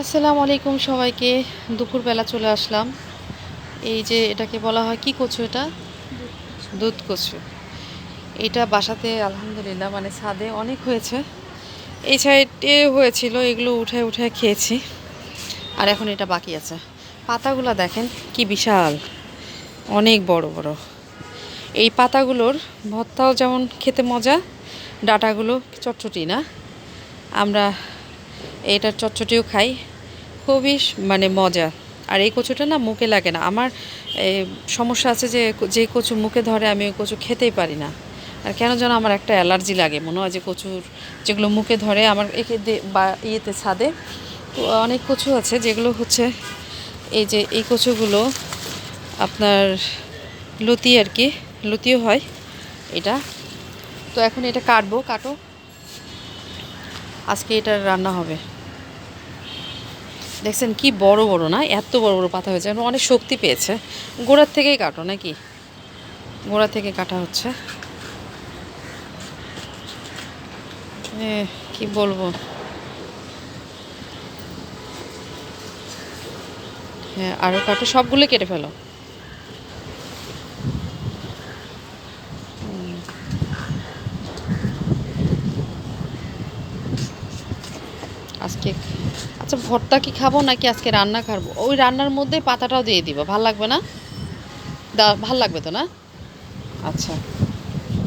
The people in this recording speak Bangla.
আসসালামু আলাইকুম সবাইকে। দুপুরবেলা চলে আসলাম। এই যে এটাকে বলা হয় কি কচু এটা? দুধ কচু। এটা বাসাতে আলহামদুলিল্লাহ মানে ছাদে অনেক হয়েছে। এই সাইডে হয়েছিল, এগুলো উঠে উঠে খেয়েছি। আর এখন এটা বাকি আছে। পাতাগুলো দেখেন, কি বিশাল। অনেক বড় বড়। এই পাতাগুলোর ভর্তাও যেমন খেতে মজা, ডাটাগুলো চটচটি না। আমরা এটার চটচটিও খাই। খুবই মানে মজা। আর এই কচুটা না মুখে লাগে না। আমার সমস্যা আছে যে যে কচু মুখে ধরে আমি ওই কচু খেতেই পারি না। আর কেন যেন আমার একটা অ্যালার্জি লাগে মনে হয় যে কচুর, যেগুলো মুখে ধরে আমার একে বা, ইয়েতে ছাদে, তো অনেক কচু আছে যেগুলো হচ্ছে এই যে এই কচুগুলো আপনার লতি আর কি, লতিও হয় এটা। তো এখন এটা কাটবো, কাটো। আজকে এটা রান্না হবে। দেখছেন কি বড় বড় না? এত বড় বড় পাতা হয়েছে। অনেক শক্তি পেয়েছে। গোড়ার থেকেই কাটো নাকি? গোড়া থেকে কাটা হচ্ছে। কি বলব? হ্যাঁ আরও কাটো। সবগুলো কেটে ফেলো। আজকে আচ্ছা ভর্তা কি খাব নাকি আজকে রান্না খাব? ওই রান্নার মধ্যে পাতাটাও দিয়ে দিব, ভালো লাগবে না? দা, ভালো লাগবে তো না? আচ্ছা।